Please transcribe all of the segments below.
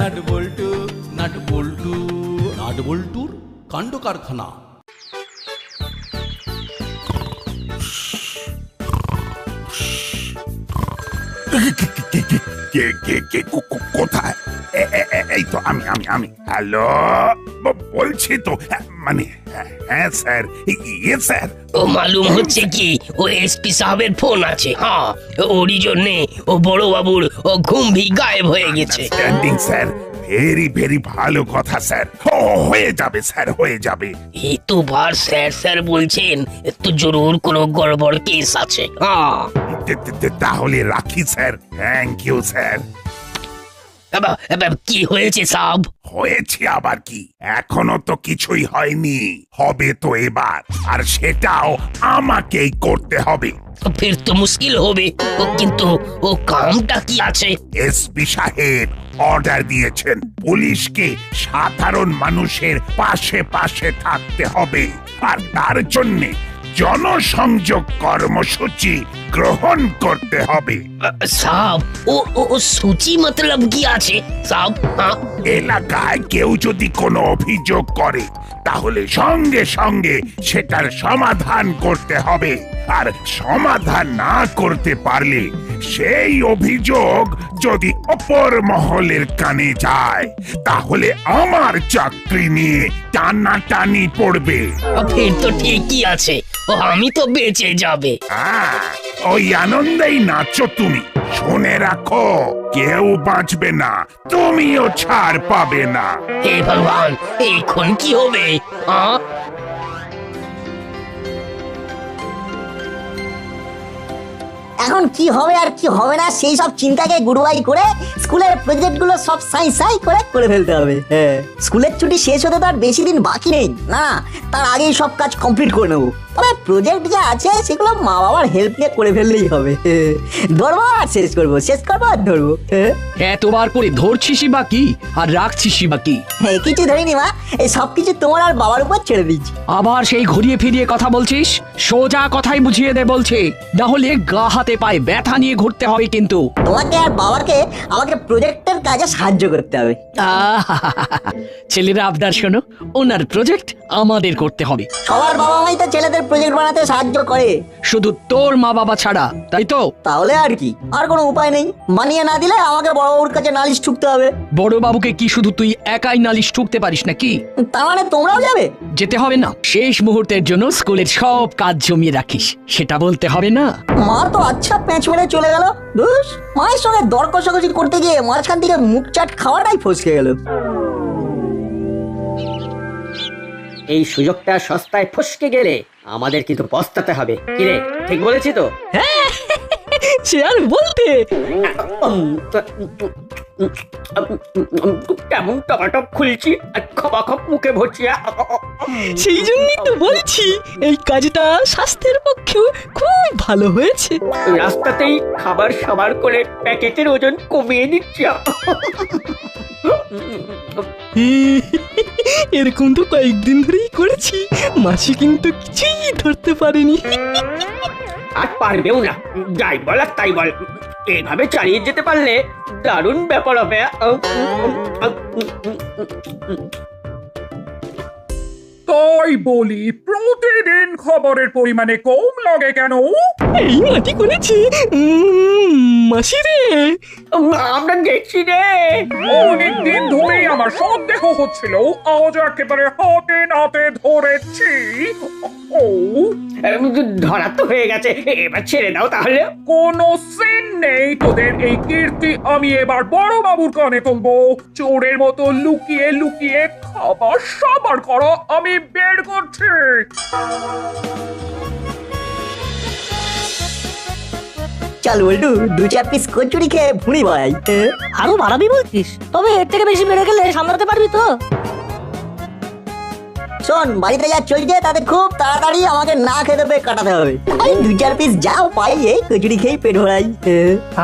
Nut বল্টু nut বল্টু nut বল্টুর কাণ্ড কারখানা কে কে, কোথায়? এই তো আমি আমি আমি। হ্যালো বলছি তো মানে হ্যাঁ, স্যার। ইয়ে স্যার। ও মালুম হচ্ছে কি? ও এসপি সাহেবের ফোন আছে হ্যাঁ? ওরই জন্যে ও বড় বাবুর ও ঘুম ভি গায়েব হয়ে গেছে। Standing sir. ভেরি ভেরি ভালো কথা স্যার। ও হয়ে যাবে স্যার হয়ে যাবে। এই তো বার স্যার স্যার বলছেন তো জরুর কোনো গড়বড় কেস আছে হ্যাঁ? তাহলে রাখি স্যার। Thank you sir. কি হয়েছে সাব? হয়েছে আবার কি? এখনও তো কিছুই হয়নি। হবে তো এবার। আর সেটাও আমাকেই করতে হবে। ফির তো মুশকিল হবে। ও কিন্তু ও কামটা কি আছে? এসপি সাহেব অর্ডার দিয়েছেন। পুলিশকে সাধারণ মানুষের পাশে পাশে থাকতে হবে। আর তার জন্য জনসংযোগ কর্মসূচি গ্রহণ করতে হবে। সাব ও ও সূচি মতলব কি আছে? সাব হ্যাঁ। এলাকায় কেউ যদি কোনো অভিযোগ করে তাহলে সঙ্গে সঙ্গে সেটার সমাধান করতে হবে। আর সমাধান না করতে পারলে সেই অভিযোগ যদি অপর মহলের কানে যায় তাহলে আমার চাকরি নিয়ে টানাটানি পড়বে। ফির তো ঠিকই আছে। আমি তো বেঁচে যাবে। ওই আনন্দেই নাচো তুমি। শুনে রাখো কেউ বাঁচবে না তুমিও ছাড় পাবে না। হে ভগবান এখন কি হবে? এখন কি হবে আর কি হবে না সেই সব চিন্তাকে গুরুবাই করে স্কুলের প্রজেক্টগুলো সব সাই সাই করে করে ফেলতে হবে। হ্যাঁ স্কুলের ছুটি শেষ হতে তো আর বেশি দিন বাকি নেই। না তার আগেই সব কাজ কমপ্লিট করে নেব। তবে প্রজেক্ট যা আছে সেগুলো মা বাবার হেল্প নিয়ে করে ফেললেই হবে। হ্যাঁ। ধরবো আর শেষ করব শেষ করব আর ধরবো। হ্যাঁ এতবার করে ধরছিসই বা কি? আর রাখছিসই বা কি? হ্যাঁ, কিছু ধরিনি মা এই সব কিছু তোমার আর বাবার উপর ছেড়ে দিচ্ছি। আবার সেই ঘুরিয়ে ফিরিয়ে কথা বলছিস? সোজা কথাই বুঝিয়ে দে বলছে। না হলে গা হাতে পায়ে ব্যথা নিয়ে ঘুরতে হবে কিন্তু। তোমাকে আর বাবাকে আমাকে প্রজেক্টের কাজে সাহায্য করতে হবে। ছেলেরা আবদার শোনো ওনার প্রজেক্ট আমাদের করতে হবে। সবার বাবা মাই তো ছেলেদের প্রজেক্ট বানাতে সাহায্য করে। শুধু তোর মা বাবা ছাড়া তাই তো? তাহলে আর কি? আর কোনো উপায় নেই। মানিয়ে না দিলে আমাকে বড় বাবুর কাছে নালিশ ঠুকতে হবে। বড় বাবুকে কি শুধু তুই একাই নালিশ ঠুকতে পারিস নাকি? তার মানে তোমরাও যাবে? যেতে হবে না। শেষ মুহূর্তের জন্য স্কুলের সব কাজ জমিয়ে রাখিস। সেটা বলতে হবে না। মা তো আচ্ছা প্যাঁচ মেরে চলে গেল। ধুস মায়ের সঙ্গে দর কষাকষি করতে গিয়ে মাঝখান থেকে মুখ চাট খাওয়াটাই ফসকে গেল। এই সুযোগটা সস্তায় ফসকে গেলে আমাদের কিন্তু পস্তাতে হবে। কিরে ঠিক বলেছি তো? সে আর বলতে? কেমন টমাটপ খুলছি আর খপা খপ মুখে ভরছি সেই জন্যই তো বলছি এই কাজটা স্বাস্থ্যের পক্ষেও খুব ভালো হয়েছে। রাস্তাতেই খাবার সাবার করে প্যাকেটের ওজন কমিয়ে দিচ্ছি এরকম তো কয়েকদিন ধরেই করেছি। মাসি কিন্তু কিছুই ধরতে পারেনি। আর পারবেও না। যাই বল আর তাই বল। এভাবে চালিয়ে যেতে পারলে দারুণ ব্যাপার হবে। তাই বলি প্রতিদিন খবরের পরিমাণে কম লাগে কেন? এই মাটি করেছি মাসি রে। আমরা দেখছি রে। অনেকদিন ধরেই আমার সন্দেহ হচ্ছিল আজ একেবারে হাতে নাতে ধরেছি। ও ধরা তো হয়ে গেছে। এবার ছেড়ে দাও তাহলে। কোনো সিন নেই তোদের এই কীর্তি। আমি এবার বড় বাবুর কানে তুলবো। চোরের মতো লুকিয়ে লুকিয়ে খাবার সাবার করো। আমি বের করছি। চল বল্টু দু চার পিস কচুরি খেয়ে ভুঁড়ি ভাই আরও বাড়াবি বলছিস? তবে এর থেকে বেশি বেড়ে গেলে সামলাতে পারবি তো। শোন বাড়িতে যা চলছে তাতে খুব তাড়াতাড়ি আমাকে না খেতে পেয়ে কাটাতে হবে। এই দু চার পিস যাও পাই এই কচুরি খেয়ে পেট ভরাই।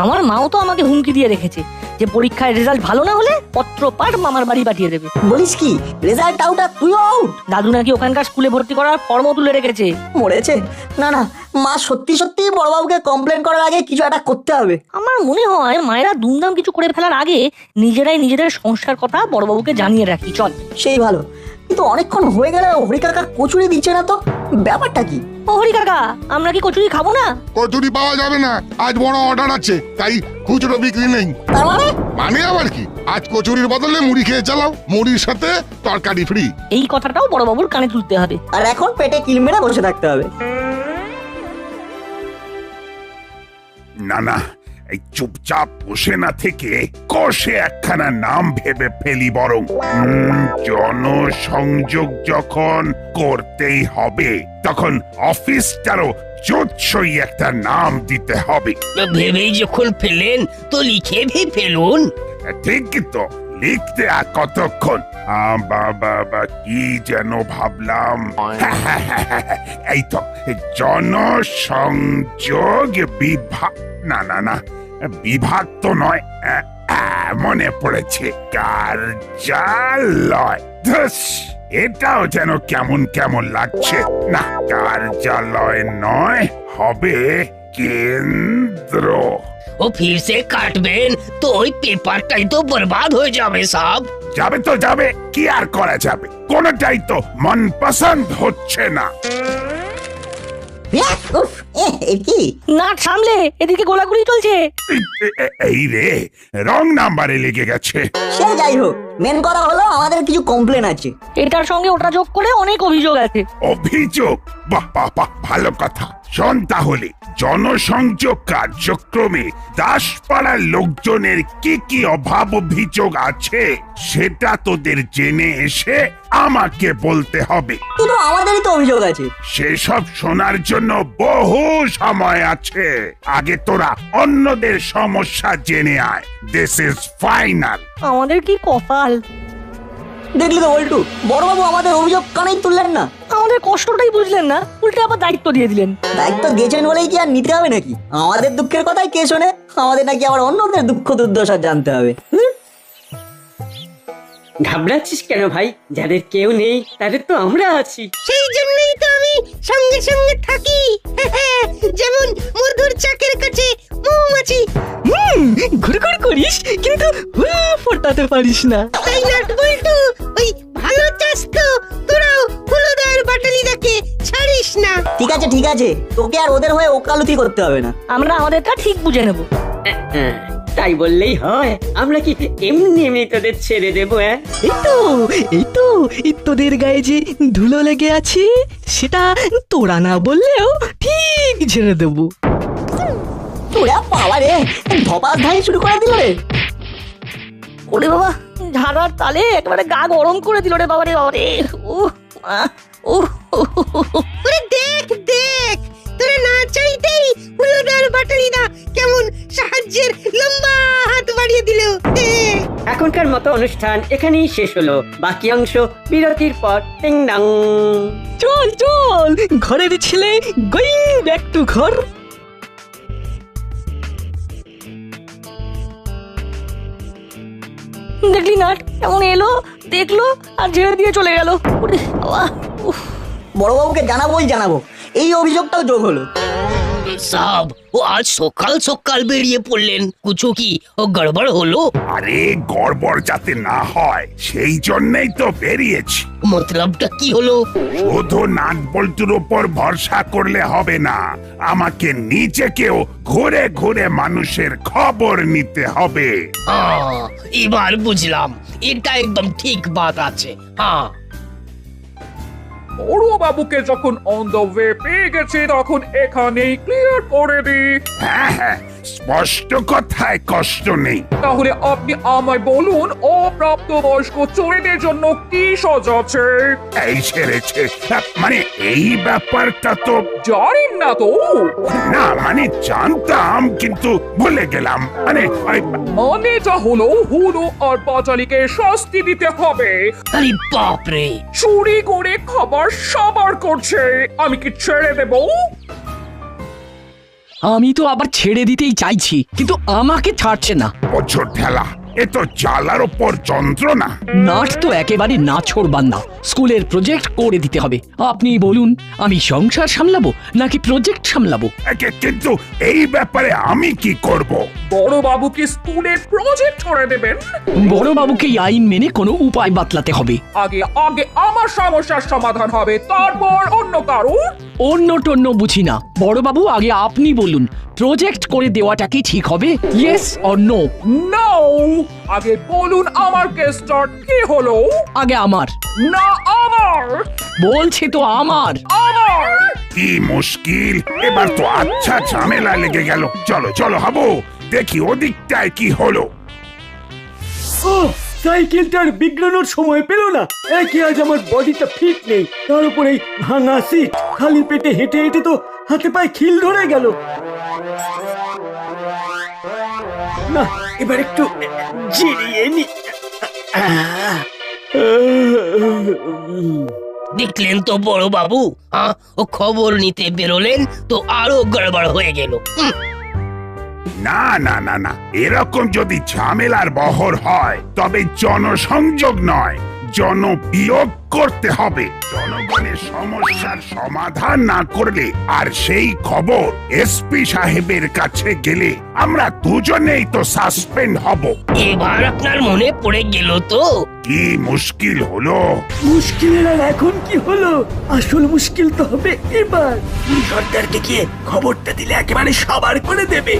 আমার মাও তো আমাকে হুমকি দিয়ে রেখেছে যে পরীক্ষায় রেজাল্ট ভালো না হলে পত্র পাঠ মামার বাড়ি পাঠিয়ে দেবে। বলিস কি? রেজাল্ট আউট আর তুইও আউট দাদু নাকি ওখানকার স্কুলে ভর্তি করার ফর্ম তুলে রেখেছে। মরেছে। না না মা সত্যি সত্যি বড়বাবুকে কমপ্লেন করার আগে কিছু একটা করতে হবে। আমার মনে হয় মায়েরা দুমদাম কিছু করে ফেলার আগে নিজেরাই নিজেদের সংস্কার কথা বড়বাবুকে জানিয়ে রাখি চল। সেই ভালো। কিন্তু অনেকক্ষণ হয়ে গেলে হরি কাকা কচুরি দিচ্ছে না তো? ব্যাপারটা কি? ও হরি কাকা আমরা কি কচুরি খাব না? কচুরি পাওয়া যাবে না। আজ বড় অর্ডার আছে তাই খুচরো বিক্রি নেই। তার মানে? মানে আবার কি? আজ কচুরির বদলে মুড়ি খেয়ে চালাও মুড়ির সাথে তরকারি ফ্রি এই কথাটাও বড়বাবুর কানে তুলতে হবে। আর এখন পেটে কিল মেরে বসে থাকতে হবে। না না এই চুপচাপ বসে না থেকে কষে একখানা নাম ভেবে ফেলি বরং জনসংযোগ যখন করতেই হবে তখন অফিসটারও জোৎসই একটা নাম দিতে হবে। ভেবেই যখন ফেলেন তো লিখে ভি ফেলুন। ঠিক তো লিখতে আর কতক্ষণ? আ, বা, বা, বা, কি যেন ভাবলাম। এই তো জনসংযোগ বিভাগ না না না। বিভাগ তো নয় মনে পড়েছে। কার্যালয়। এটাও যেন কেমন কেমন লাগছে। না কার্যালয় নয় হবে কেন্দ্র। ও ফির কাটবেন। তো ওই পেপারটাই তো বরবাদ হয়ে যাবে সাব। যাবে তো যাবে কি আর করা যাবে? কোনটাই তো মন পছন্দ হচ্ছে না। ইয়াহ, উফ, এ, এ কি? না সামলে এদিকে গোলাগুলি চলছে। এই- রে রং নাম্বারে লেগে গেছে। সে যাই হোক মেন করা হলো আমাদের কিছু কমপ্লেন আছে। এটার সঙ্গে ওটা যোগ করে অনেক অভিযোগ আছে। অভিযোগ? বাহ বাহ বাহ ভালো কথা। শোন তাহলে জনসংযোগ কার্যক্রমে দাসপাড়ার লোকজনের কি কি অভাব অভিযোগ আছে সেটা তোদের জেনে এসে আমাকে বলতে হবে। কিন্তু আমাদেরই তো অভিযোগ আছে। সেসব শোনার জন্য বহু সময় আছে। আগে তোরা অন্যদের সমস্যা জেনে আয়। দিস ইজ ফাইনাল আমাদের কি কপাল? দেখলি তো বল্টু? বড়বাবু আমাদের অভিযোগ কানেই তুললেন না। আমাদের কষ্টটাই বুঝলেন না উল্টে আবার দায়িত্ব দিয়ে দিলেন। দায়িত্ব দিয়েছেন বলেই কি আর নিতে হবে নাকি? আমাদের দুঃখের কথাই কে শোনে? আমাদের নাকি আবার অন্যদের দুঃখ দুর্দশা জানতে হবে। হুম? ঘাবড়াচ্ছিস কেন ভাই? যাদের কেউ নেই তাদের তো আমরা আছি। সেই জন্যই তো আমি সঙ্গে সঙ্গে থাকি। যেমন মধুর চাকের কাছে মৌমাছি। হুম ঘুরঘুর করিস কিন্তু হুল ফোটাতে পারিস না। তাই নাট বল্টু? ওই ভালো চাস তো তোরাও হলুদার বাটালি দেখে ছাড়িস না। ঠিক আছে ঠিক আছে। তোকে আর ওদের হয়ে ওকালতি করতে হবে না। আমরা আমাদেরটা ঠিক বুঝে নেব। হ্যাঁ, তাই বললেই হয়। আমরা কি এমনি এমনি তোদের ছেড়ে দেবো হ্যাঁ এই তো এই তো এই তোদের গায়ে যে ধুলো লেগে আছে সেটা তোরা না বললেও ঠিক ছেড়ে দেবো। ওরা বাবা রে ধপাস ধাই শুরু করে দিল রে। ওরে বাবা ঝাড়ার তালে একেবারে গা গরম করে দিল রে বাবা রে বাবা রে। আহ, ওরে দেখ দেখ তোরা না চাইতেই হলুদার বাটালিদা কেমন সাহায্যের লম্বা হাত বাড়িয়ে দিল। এখনকার মতো অনুষ্ঠান এখানেই শেষ হলো। বাকি অংশ বিরতির পর টিং ডাং চল। চল ঘরের ছেলে গোয়িং ব্যাক টু ঘর। দেখলি না এমন এলো দেখল আর ঝেড়ে দিয়ে চলে গেল। বাবা উফ। বড়বাবুকে জানাবোই জানাব। এই অভিযোগটাও যোগ হলো। সাব ও আজ সকাল সকাল বেরিয়ে পড়লেন। কুছু কি ও গড়বড় হলো? আরে গড়বড় যাতে না হয় সেই জন্যই তো বেরিয়েছি। মতলবটা কি হলো? শুধু নাট বল্টুর উপর ভরসা করলে হবে না আমাকে নিজেকেও ঘুরে ঘুরে মানুষের খবর নিতে হবে। এবার বুঝলাম এটা একদম ঠিক বাত আছে। হ্যাঁ। বড় বাবুকে যখন অন দ্য ওয়ে পেয়ে গেছি, তখন এখানেই ক্লিয়ার করে দিই। হ্যাঁ হ্যাঁ। স্পষ্ট কথায় কষ্ট নেই। তাহলে আপনি আমায় বলুন অপ্রাপ্ত বয়স্ক চোরেদের জন্য কি সজ আছে? এই ছেড়েছে। মানে এই ব্যাপারটা তো জানেন না তো। না মানে জানতাম কিন্তু ভুলে গেলাম। মানে ওই- মানেটা হলো হুলো আর পাঁচালিকে শাস্তি দিতে হবে। আরে বাপরে! চুরি করে খাবার সবার করছে। আমি কি ছেড়ে দেবো? আমি তো আবার ছেড়ে দিতেই চাইছি কিন্তু আমাকে ছাড়ছে না। ঠেলা। এ তো ওপর যন্ত্রণা। নাট তো একেবারে নাছোড় বান্দা। স্কুলের প্রজেক্ট করে দিতে হবে। আপনি বলুন আমি সংসার সামলাবো নাকি প্রজেক্ট সামলাবো? একে কিন্তু এই ব্যাপারে আমি কি করব? বড় বাবুকে স্কুলের প্রজেক্ট করে দেবেন? বড় বাবুকে এই আইন মেনে কোনো উপায় বাতলাতে হবে। আগে আগে আমার সমস্যার সমাধান হবে তারপর অন্য কারোর? অন্য টন্য বুঝি না। বড়বাবু আগে আপনি বলুন প্রজেক্ট করে দেওয়াটা কি ঠিক হবে? ইয়েস অর নো নো আগে বলুন আমার কেসটার কি হলো? আগে আমার। না আমার! বলছে তো আমার। আমার! কি মুশকিল? এবার তো আচ্ছা ঝামেলা লেগে গেল। চলো চলো হাবু। দেখি ওদিকটায় কি হলো। সাইকেলটার বিগড়ানোর সময় পেল না। একই আজ আমার বডিটা ফিট নেই। তার উপর এই ভাঙা সিট। খালি পেটে হেঁটে হেঁটে তো হাতে পায়ে খিল ধরে গেল। না এবার একটু জিরিয়ে নি। দেখলেন তো বড় বাবু আহ, ও খবর নিতে বেরোলেন তো আরও গড়বড় হয়ে গেল। না না না না এরকম যদি ঝামেলার বহর হয় তবে জনসংযোগ নয়। জনবিয়োগ করতে হবে। জনগণের সমস্যার সমাধান না করলে আর সেই খবর এসপি সাহেবের কাছে গেলে আমরা দুজনেই তো সাসপেন্ড হব। এবার আপনার মনে পড়ে গেল তো? কি মুশকিল হলো? মুশকিলের আর এখন কি হলো? আসল মুশকিল তো হবে এবার। সরকারকে গিয়ে খবরটা দিলে একেবারে সাবার করে দেবে।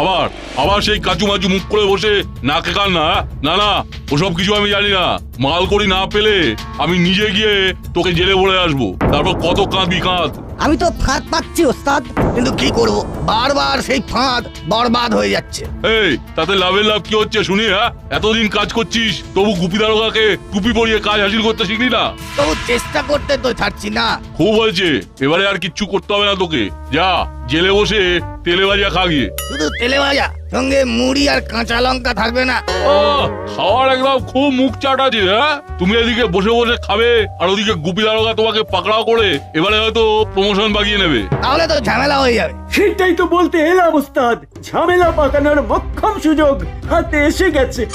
আবার আবার সেই কাচু মাচু মুখ করে বসে নাকে কান না না না ওসব কিছু আমি জানি না। মাল করি না পেলে আমি নিজে গিয়ে তোকে জেলে বলে আসব। তারপর কত কাঁদবি কাঁদ। আমি তো ফাঁদ পাচ্ছি ওস্তাদ। কিন্তু কি করব? বারবার সেই ফাঁদ বরবাদ হয়ে যাচ্ছে। এই তাতে লাভের লাভ কি হচ্ছে শুনি হ্যাঁ? এতদিন কাজ করছিস তবু গুপি দারোগাকে টুপি পরিয়ে কাজ হাসিল করতে শিখলি না? তবু চেষ্টা করতে তো ছাড়ছি না। খুব হয়েছে এবারে আর কিচ্ছু করতে হবে না তোকে। যা। জেলে বসে তেলে ভাজা খা গিয়ে। শুধু তেলে ভাজা সঙ্গে মুড়ি আর কাঁচা লঙ্কা থাকবে না। আহ, খাওয়ার একদম খুব মুখ চাট আছে হ্যাঁ? তুমি এদিকে বসে বসে খাবে আর ওদিকে গুপি দারোগা তোমাকে পাকড়াও করে এবারে হয়তো প্রমোশন বাগিয়ে নেবে। তাহলে তো ঝামেলা হয়ে যাবে। সেটাই তো বলতে এলাম ওস্তাদ। ঝামেলা পাকানোর মক্ষম সুযোগ হাতে এসে গেছে।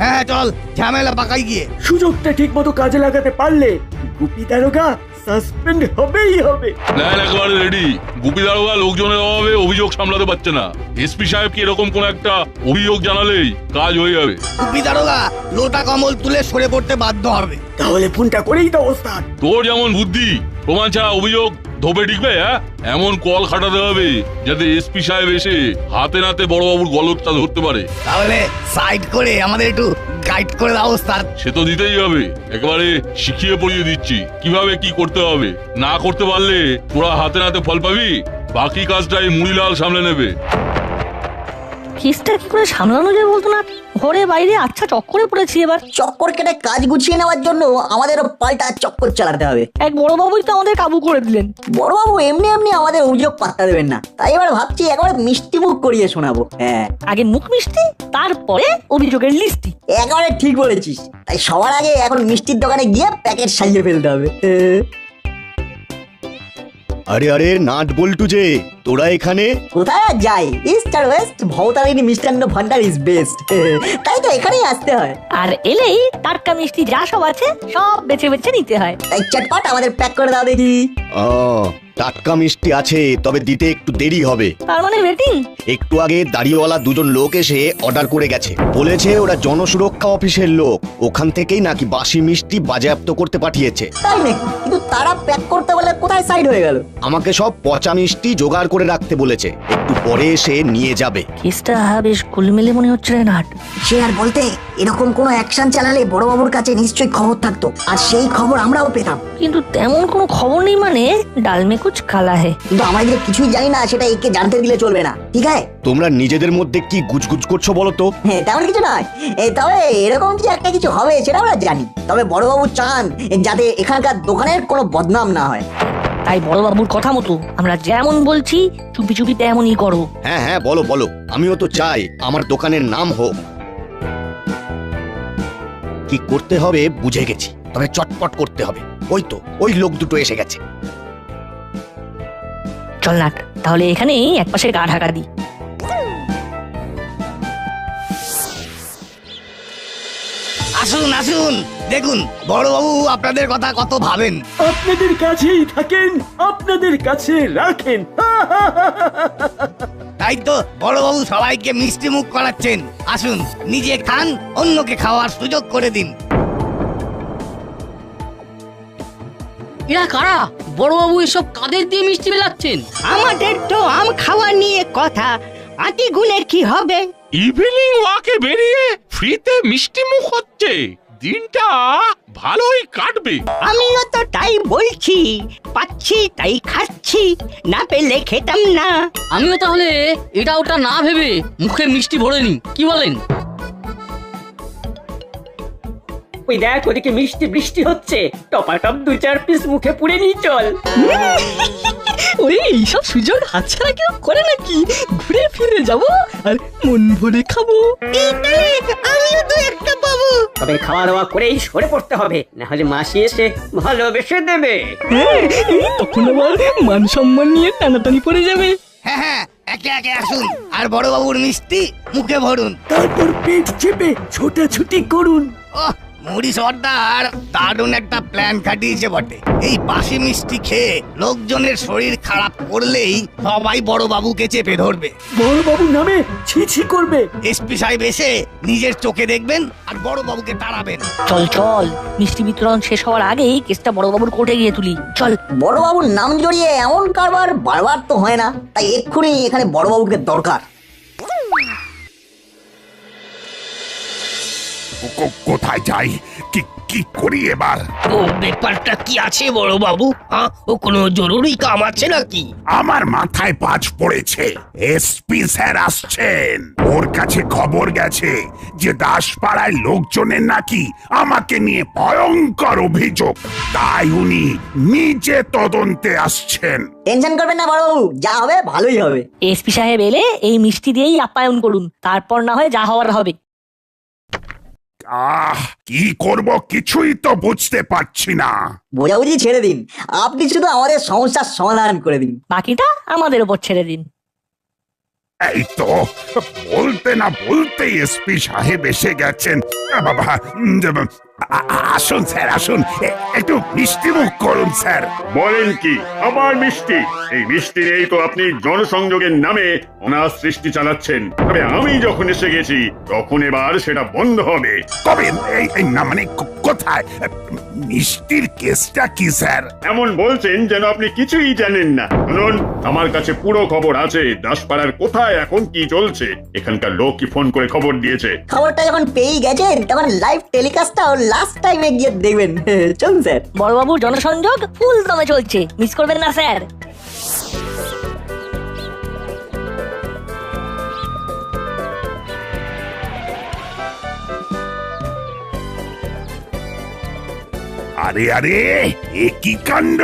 হ্যাঁ চল ঝামেলা পাকাই গিয়ে। সুযোগটা ঠিক মতো কাজে লাগাতে পারলে গুপি দারোগা সাসপেন্ড হবেই হবে। একেবারে রেডি। গুপি দারোগা লোকজনের অভাবে অভিযোগ সামলাতে পারছে না। এসপি সাহেব কি এরকম কোন একটা অভিযোগ জানালেই কাজ হয়ে যাবে? টুপি দারোগা লোটা কমল তুলে সরে পড়তে বাধ্য হবে। তাহলে ফোনটা করেই দাও ওস্তাদ। তোর যেমন বুদ্ধি প্রমাণ ছাড়া অভিযোগ ধোপে টিকবে হ্যাঁ? এমন কল খাটাতে হবে যাতে এসপি সাহেব এসে হাতে নাতে বড়বাবুর গলতটা ধরতে পারে। তাহলে সাইড করে আমাদের একটু গাইড করে দাও স্যার সে তো দিতেই হবে। একেবারে শিখিয়ে পড়িয়ে দিচ্ছি। কীভাবে কি করতে হবে? না করতে পারলে তোরা হাতে নাতে ফল পাবি? বাকি কাজটা এই মুড়িলাল সামলে নেবে। কেসটা কি করে সামলানো যায় বলতো না? ঘরে বাইরে আচ্ছা চক্করে পড়েছি এবার। চক্কর কেটে কাজ গুছিয়ে নেওয়ার জন্য আমাদের পাল্টা চক্কর চালাতে হবে। এক বড় বাবুই তো আমাদের কাবু করে দিলেন। বড়বাবু এমনি এমনি আমাদের অভিযোগ পাত্তা দেবেন না। তাই এবার ভাবছি একেবারে মিষ্টি মুখ করিয়ে শোনাবো। হ্যাঁ। আগে মুখ মিষ্টি তারপরে অভিযোগের লিস্টি। একেবারে ঠিক বলেছিস। তাই সবার আগে এখন মিষ্টির দোকানে গিয়ে প্যাকেট সাজিয়ে ফেলতে হবে। আরে আরে নাট বল্টু যে তোরা এখানে? কোথায় আর যাই? ইস্ট আর ওয়েস্ট ভৌতারিণী মিষ্টান্ন ভান্ডার ইজ বেস্ট তাই তো এখানেই আসতে হয়। আর এলেই টাটকা মিষ্টি যা সব আছে সব বেছে বেছে নিতে হয়। তাই চটপট আমাদের প্যাক করে দাও দেখি। ও টাটকা মিষ্টি আছে তবে দিতে একটু দেরি হবে। তার মানে ওয়েটিং একটু আগে দাড়িওয়ালা দুজন লোক এসে অর্ডার করে গেছে। বলেছে ওরা জনসুরক্ষা অফিসের লোক ওখান থেকেই নাকি বাসি মিষ্টি বাজেয়াপ্ত করতে পাঠিয়েছে। তাই নাকি? কিন্তু তারা প্যাক করতে বলে কোথায় সাইড হয়ে গেল? আমাকে সব পচা মিষ্টি জোগাড় করে রাখতে বলেছে। একটু পরে এসে নিয়ে যাবে। কেসটা বেশ গোলমেলে মনে হচ্ছে রে নাট সে আর বলতে এরকম কোনো অ্যাকশন চালালে বড়বাবুর কাছে নিশ্চয়ই খবর থাকতো। আর সেই খবর আমরাও পেতাম। কিন্তু তেমন কোনো খবর নেই মানে ডালমে কুচ কালা হে। কিন্তু আমরা যে কিছুই জানি না সেটা একে জানতে দিলে চলবে না। ঠিক আছে? তোমরা নিজেদের মধ্যে কি গুজগুজ করছ বলো তো? হ্যাঁ তেমন কিছু নয়। এ, তবে এরকম যে একটা কিছু হবে সেটা আমরা জানি। তবে বড়বাবু চান যাতে এখানকার দোকানের কোনো বদনাম না হয়। তাই বড় বাবুর কথা মতো আমরা যেমন বলছি চুপি চুপি তেমনই করো। হ্যাঁ হ্যাঁ বলো বলো। আমিও তো চাই আমার দোকানের নাম হোক। কি করতে হবে বুঝে গেছি তবে চটপট করতে হবে। ওই তো ওই লোক দুটো এসে গেছে। চল না তাহলে এখানেই এক পাশে গা ঢাকা দিই। আসুন আসুন। দেখুন বড়বাবু আপনাদের কথা কত ভাবেন। আপনাদের কাছেই থাকেন আপনাদের কাছে রাখেন। তাই তো বড়বাবু সবাইকে মিষ্টি মুখ করাচ্ছেন। আসুন নিজে খান অন্যকে খাওয়ার সুযোগ করে দিন। এরা কারা? বড়বাবু এসব কাদের দিয়ে মিষ্টি মেলাচ্ছেন? আমাদের তো আম খাওয়া নিয়ে কথা। আটি গুণের কি হবে? ইভিনিং ওয়াকে বেরিয়ে ফ্রিতে মিষ্টি মুখ হচ্ছে। দিনটা ভালোই কাটবে। আমিও তো তাই বলছি পাচ্ছি তাই খাচ্ছি না পেলে খেতাম না। আমিও তাহলে এটা ওটা না ভেবে মুখে মিষ্টি ভরে নি কি বলেন? ওই দেখ ওদিকে মিষ্টি বৃষ্টি হচ্ছে। টপাটপ দু চার পিস মুখে পুড়ে নিয়ে চল। ওই এইসব সুযোগ হাতছাড়া কেউ করে নাকি? ঘুরে ফিরে যাব আর মন ভরে খাব। আমিও তো একটা পাবো। তবে খাওয়া দাওয়া করেই সরে পড়তে হবে না হলে মাসি এসে ভালোবেসে দেবে। হ্যাঁ, তখন আবার মান সম্মান নিয়ে টানাটানি পড়ে যাবে। হ্যাঁ হ্যাঁ একে একে আসুন। আর বড়বাবুর মিষ্টি মুখে ভরুন। তারপর পেট চেপে ছোটাছুটি করুন। ওহ মুড়ি সর্দার দারুণ একটা প্ল্যান খাটিয়েছে বটে। এই বাসি মিষ্টি খেয়ে লোকজনের শরীর খারাপ করলেই সবাই বড় বাবুকে চেপে ধরবে। বড়বাবু নামে ছি ছি করবে। এসপি সাহেব এসে নিজের চোখে দেখবেন আর বড় বাবুকে তাড়াবেন। চল চল মিষ্টি বিতরণ শেষ হওয়ার আগেই কেসটা বড়বাবুর কোর্টে গিয়ে তুলি। চল। বড়বাবুর নাম জড়িয়ে এমন কারবার বারবার তো হয় না তাই এক্ষুনি এখানে বড়বাবুকে দরকার। কোথায় যাই? কি কি করি এবার? ও ব্যাপারটা কি আছে বড় বাবু? ও কোনো জরুরি কাম আছে নাকি? আমার মাথায় পাঁচ পড়েছে। এসপি স্যার আসছেন। ওর কাছে খবর গেছে যে দাসপাড়ায় লোকজনের নাকি আমাকে নিয়ে ভয়ঙ্কর অভিযোগ। তাই উনি নিজে তদন্তে আসছেন। টেনশন করবেন না বড়বাবু যা হবে ভালোই হবে। এসপি সাহেব এলে এই মিষ্টি দিয়েই আপ্যায়ন করুন। তারপর না হয় যা হওয়ার হবে। আহ কি করব কিছুই তো বুঝতে পারছি না। বোঝাবুঝি ছেড়ে দিন। আপনি শুধু আমাদের সমস্যার সমাধান করে দিন। বাকিটা আমাদের উপর ছেড়ে দিন। এই তো বলতে না বলতেই এসপি সাহেব এসে গেছেন। বাবা আসুন স্যার আসুন। একটু মিষ্টি মুখ করুন স্যার। বলেন কি? আবার মিষ্টি। এই মিষ্টি নিয়েই তো আপনি জনসংযোগের নামে সৃষ্টি চালাচ্ছেন। তবে আমি যখন এসে গেছি তখন এবার সেটা বন্ধ হবে। কবে? এই এই না মানে কোথায়? মিষ্টির কেসটা কি স্যার? এমন বলছেন যেন আপনি কিছুই জানেন না। শুনুন আমার কাছে পুরো খবর আছে দাসপাড়ার কোথায় এখন কি চলছে। এখানকার লোক কি ফোন করে খবর দিয়েছে? খবরটা যখন পেয়ে গেছেন তখন লাইভ টেলিকাস্টটাও লাস্ট টাইমে গিয়ে দেখবেন। চলুন, স্যার। বড়বাবুর জনসংযোগ ফুল দমে চলছে। মিস করবেন না, স্যার। আরে আরে এ কি কাণ্ড?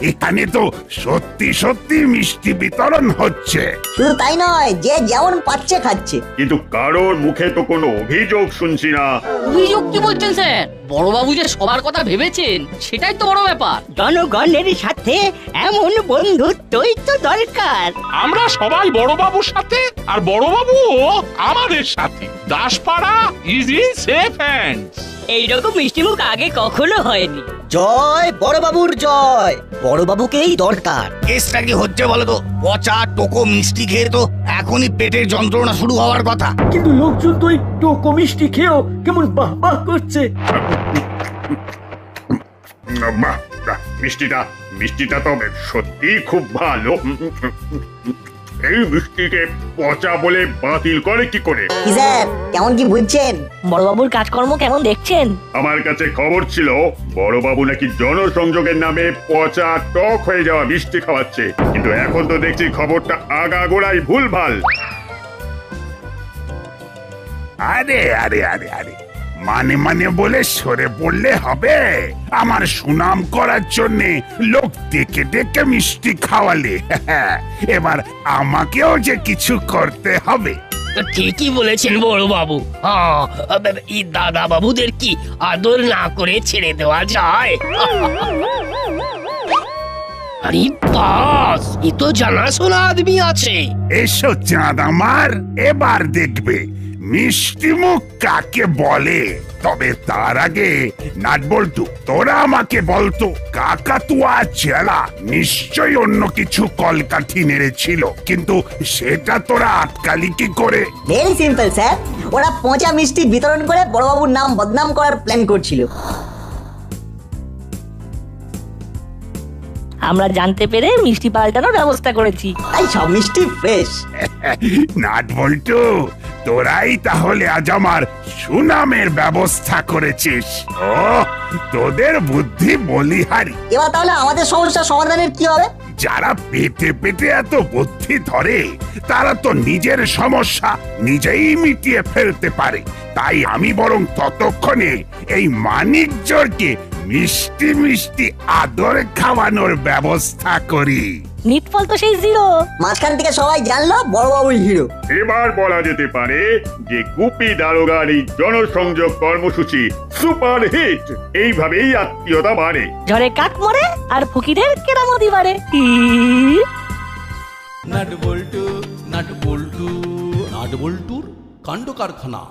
এখানে তো সত্যি সত্যি মিষ্টি বিতরণ হচ্ছে। শুধু তাই নয় যে যেমন পাচ্ছে খাচ্ছে। কিন্তু কারোর মুখে তো কোনো অভিযোগ শুনছি না। অভিযোগ কি বলছেন স্যার? বড়বাবু যে সবার কথা ভেবেছেন সেটাই তো বড় ব্যাপার। জনগণের সাথে এমন বন্ধুত্বই তো দরকার। আমরা সবাই বড়বাবুর সাথে আর বড়বাবুও আমাদের সাথে। Daspara is in safe hands এইরকম মিষ্টিমুখ আগে কখনো হয়নি। জয় বড়বাবুর জয়। বড়বাবুকেই দরকার। কেসটা কি হচ্ছে বলো তো পচা টোকো মিষ্টি খেয়ে তো এখনই পেটের যন্ত্রণা শুরু হওয়ার কথা। কিন্তু লোকজন তো এই টোকো মিষ্টি খেয়েও কেমন বাহ বাহ করছে। মিষ্টিটা মিষ্টিটা তো সত্যি খুব ভালো। এই মিষ্টিকে পচা বলে বাতিল করে কি করে? কি স্যার কেমন কি বুঝছেন? বড়বাবুর কাজকর্ম কেমন দেখছেন? আমার কাছে খবর ছিল বড়বাবু নাকি জনসংযোগের নামে পচা টক হয়ে যাওয়া মিষ্টি খাওয়াচ্ছে। কিন্তু এখন তো দেখছি খবরটা আগাগোড়াই ভুলভাল। আরে আরে আরে আরে। মানে মানে বলে সরে পড়লে হবে। আমার সুনাম করার জন্য লোক ডেকে ডেকে মিষ্টি খাওয়ালে। এবার আমাকেও যে কিছু করতে হবে। ঠিকই বলেছেন বড় বাবু হ্যাঁ, এই দাদা বাবুদের কি আদর না করে ছেড়ে দেওয়া যায়? আরে বাস এ তো জানাশোনা আদমি আছে। এসো চাঁদ আমার এবার দেখবে। মিষ্টি মুখ কাকে বলে? তবে তার আগে নাট বল্টু তোরা আমাকে বলতো কাকাতুয়া চেলা নিশ্চয় অন্য কিছু কলকাঠি নেড়েছিল কিন্তু সেটা তোরা আটকালি কি করে? ভেরি সিম্পল স্যার ওরা পচা মিষ্টি বিতরণ করে বড়বাবুর নাম বদনাম করার প্ল্যান করছিল। আমরা জানতে পেরে মিষ্টি পাল্টানোর ব্যবস্থা করেছি। তাই সব মিষ্টি ফ্রেশ নাট বল্টু তোরাই তাহলে আজ আমার সুনামের ব্যবস্থা করেছিস। ও তোদের বুদ্ধি বলিহারি। এবার তাহলে আমাদের সমস্যা সমাধানের কি হবে? যারা পেটে পেটে এত বুদ্ধি ধরে তারা তো নিজের সমস্যা নিজেই মিটিয়ে ফেলতে পারে। তাই আমি বরং ততক্ষণে এই মানিকজোরকে মিষ্টি মিষ্টি আদর খাওয়ানোর ব্যবস্থা করি। নিটফল তো সেই জিরো। মাঝখান থেকে সবাই জানলো বড়বাবুই হিরো। এবার বলা যেতে পারে যে গুপি দারোগার এই জনসংযোগ কর্মসূচি সুপার হিট। এইভাবেই আত্মীয়তা বাড়ে। ঝড়ে কাক মরে আর ফকিরের কেরামতি বাড়ে। Nut bolt nut bolt nut বল্টুর কাণ্ড কারখানা।